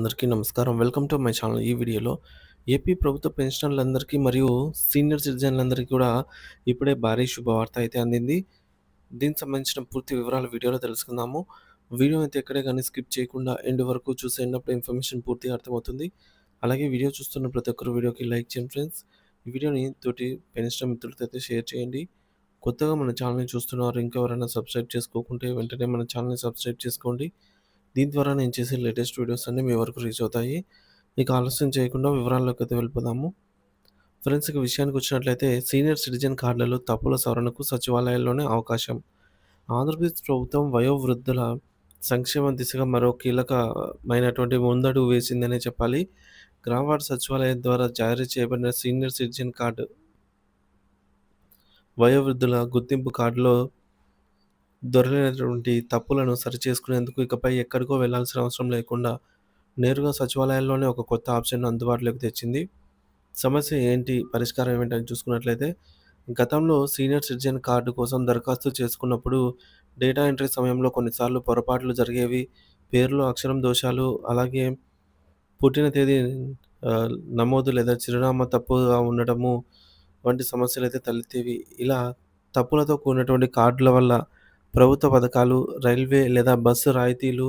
అందరికీ నమస్కారం. Welcome to my channel. ఈ వీడియోలో ఏపీ ప్రభుత్వ పెన్షనర్లందరికీ మరియు సీనియర్ సిటిజన్లందరికీ కూడా ఇప్పుడే భారీ శుభవార్త అయితే అందింది. దీనికి సంబంధించిన పూర్తి వివరాలు వీడియోలో తెలుసుకుందాము. వీడియో అయితే ఎక్కడే కానీ స్కిప్ చేయకుండా ఎండ్ వరకు చూసేయండి. ఇన్ఫర్మేషన్ పూర్తిగా అర్థమవుతుంది. అలాగే వీడియో చూస్తున్న ప్రతి ఒక్కరు వీడియోకి లైక్ చేయండి ఫ్రెండ్స్. ఈ వీడియోని తోటి పెన్షనర్ మిత్రులతో అయితే షేర్ చేయండి. కొత్తగా మన ఛానల్‌ని చూస్తున్నారు ఇంకెవరైనా సబ్స్క్రైబ్ చేసుకోకుంటే వెంటనే మన ఛానల్‌ని సబ్స్క్రైబ్ చేసుకోండి. దీని ద్వారా నేను చేసే లేటెస్ట్ వీడియోస్ అన్నీ మీ వరకు రీచ్ అవుతాయి. మీకు ఆలస్యం చేయకుండా వివరాల్లోకి అయితే వెళ్ళిపోదాము. ఫ్రెండ్స్ ఇక విషయానికి వచ్చినట్లయితే సీనియర్ సిటిజన్ కార్డులలో తప్పుల సవరణకు సచివాలయాల్లోనే అవకాశం. ఆంధ్రప్రదేశ్ ప్రభుత్వం వయోవృద్ధుల సంక్షేమ దిశగా మరో కీలకమైనటువంటి ముందడుగు వేసిందనే చెప్పాలి. గ్రామవాడ సచివాలయం ద్వారా జారీ చేయబడిన సీనియర్ సిటిజన్ కార్డు వయోవృద్ధుల గుర్తింపు కార్డులో దొరలేనటువంటి తప్పులను సరిచేసుకునేందుకు ఇకపై ఎక్కడికో వెళ్ళాల్సిన అవసరం లేకుండా నేరుగా సచివాలయాల్లోనే ఒక కొత్త ఆప్షన్‌ను అందుబాటులోకి తెచ్చింది. సమస్య ఏంటి? పరిష్కారం ఏమిటని చూసుకున్నట్లయితే గతంలో సీనియర్ సిటిజన్ కార్డు కోసం దరఖాస్తు చేసుకున్నప్పుడు డేటా ఎంట్రీ సమయంలో కొన్నిసార్లు పొరపాట్లు జరిగేవి. పేరులో అక్షరం దోషాలు, అలాగే పుట్టిన తేదీ నమోదు లేదా చిరునామా తప్పుగా ఉండటము వంటి సమస్యలు అయితే తలెత్తేవి. ఇలా తప్పులతో కూడినటువంటి కార్డుల వల్ల ప్రభుత్వ పథకాలు, రైల్వే లేదా బస్సు రాయితీలు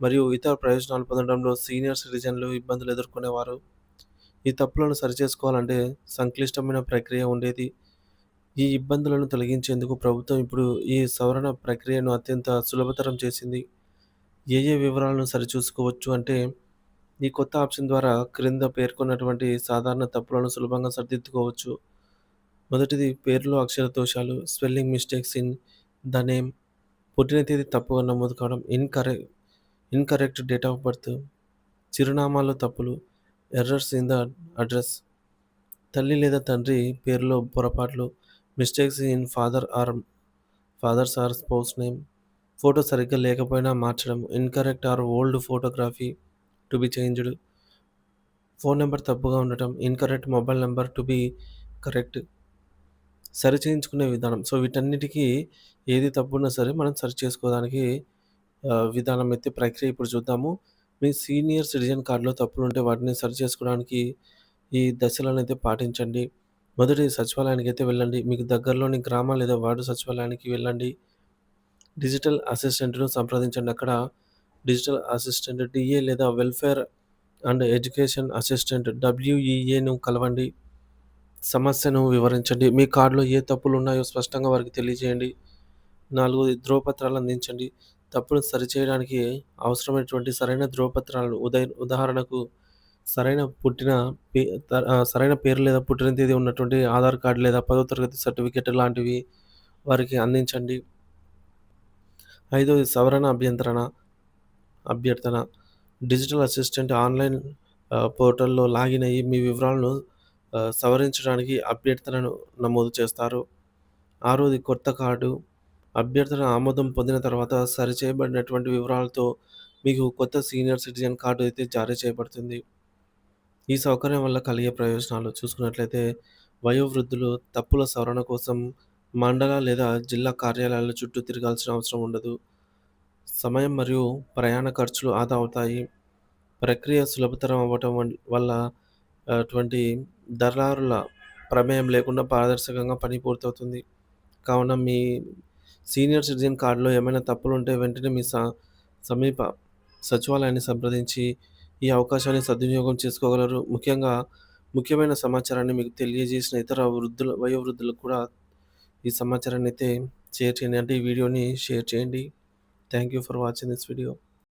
మరియు ఇతర ప్రయోజనాలు పొందడంలో సీనియర్ సిటిజన్లు ఇబ్బందులు ఎదుర్కొనేవారు. ఈ తప్పులను సరిచేసుకోవాలంటే సంక్లిష్టమైన ప్రక్రియ ఉండేది. ఈ ఇబ్బందులను తొలగించేందుకు ప్రభుత్వం ఇప్పుడు ఈ సవరణ ప్రక్రియను అత్యంత సులభతరం చేసింది. ఏ ఏ వివరాలను సరిచూసుకోవచ్చు అంటే ఈ కొత్త ఆప్షన్ ద్వారా క్రింద పేర్కొన్నటువంటి సాధారణ తప్పులను సులభంగా సరిదిద్దుకోవచ్చు. మొదటిది పేర్లు అక్షర దోషాలు, spelling mistakes in the name, పుట్టిన తేదీ తప్పుగా నమోదు కావడం, incorrect incorrect date of birth, చిరునామాలో తప్పులు, ఎర్రర్స్ ఇన్ ద అడ్రస్, తల్లి లేదా తండ్రి పేరులో పొరపాట్లు, mistakes in father or father's or spouse name, photo సరిగ్గా లేకపోయినా మార్చడం, incorrect or old photography to be changed, phone number తప్పుగా ఉండటం, incorrect mobile number to be correct. సరిచేయించుకునే విధానం. సో, వీటన్నిటికీ ఏది తప్పున్నా సరే మనం సరిచేసుకోవడానికి చేసుకోవడానికి విధానం అయితే ప్రక్రియ ఇప్పుడు చూద్దాము. మీ సీనియర్ సిటిజన్ కార్డులో తప్పులు ఉంటే వాటిని సరిచేసుకోవడానికి ఈ దశలను అయితే పాటించండి. మొదటి సచివాలయానికి అయితే వెళ్ళండి. మీకు దగ్గరలోని గ్రామ లేదా వార్డు సచివాలయానికి వెళ్ళండి. డిజిటల్ అసిస్టెంట్‌ను సంప్రదించండి. అక్కడ డిజిటల్ అసిస్టెంట్ డిఏ లేదా వెల్ఫేర్ అండ్ ఎడ్యుకేషన్ అసిస్టెంట్ డబ్ల్యూఈఏను కలవండి. సమస్యను వివరించండి. మీ కార్డులో ఏ తప్పులు ఉన్నాయో స్పష్టంగా వారికి తెలియజేయండి. నాలుగోది ధ్రువపత్రాలు అందించండి. తప్పును సరిచేయడానికి అవసరమైనటువంటి సరైన ధ్రువపత్రాలను ఉదయ ఉదాహరణకు సరైన పుట్టిన పే త సరైన పేరు లేదా పుట్టిన తేదీ ఉన్నటువంటి ఆధార్ కార్డ్ లేదా పదో తరగతి సర్టిఫికేట్ లాంటివి వారికి అందించండి. ఐదోది సవరణ అభ్యంతరణ అభ్యర్థన. డిజిటల్ అసిస్టెంట్ ఆన్‌లైన్ పోర్టల్‌లో లాగిన్ అయ్యి మీ వివరాలను సవరించడానికి అభ్యర్థనను నమోదు చేస్తారు. ఆరోది కొత్త కార్డు. అభ్యర్థన ఆమోదం పొందిన తర్వాత సరిచేయబడినటువంటి వివరాలతో మీకు కొత్త సీనియర్ సిటిజన్ కార్డు అయితే జారీ చేయబడుతుంది. ఈ సౌకర్యం వల్ల కలిగే ప్రయోజనాలు చూసుకున్నట్లయితే వయోవృద్ధులు తప్పుల సవరణ కోసం మండల లేదా జిల్లా కార్యాలయాల చుట్టూ తిరగాల్సిన అవసరం ఉండదు. సమయం మరియు ప్రయాణ ఖర్చులు ఆదా అవుతాయి. ప్రక్రియ సులభతరం అవ్వటం వల్ల అటువంటి దళారుల ప్రమేయం లేకుండా పారదర్శకంగా పని పూర్తవుతుంది. కావున మీ సీనియర్ సిటిజన్ కార్డులో ఏమైనా తప్పులు ఉంటే వెంటనే మీ స సమీప సచివాలయాన్ని సంప్రదించి ఈ అవకాశాన్ని సద్వినియోగం చేసుకోగలరు. ముఖ్యంగా ముఖ్యమైన సమాచారాన్ని మీకు తెలియజేసిన ఇతర వృద్ధుల వయోవృద్ధులకు కూడా ఈ సమాచారాన్ని అయితే షేర్ చేయండి. అంటే ఈ వీడియోని షేర్ చేయండి. Thank you for watching this video.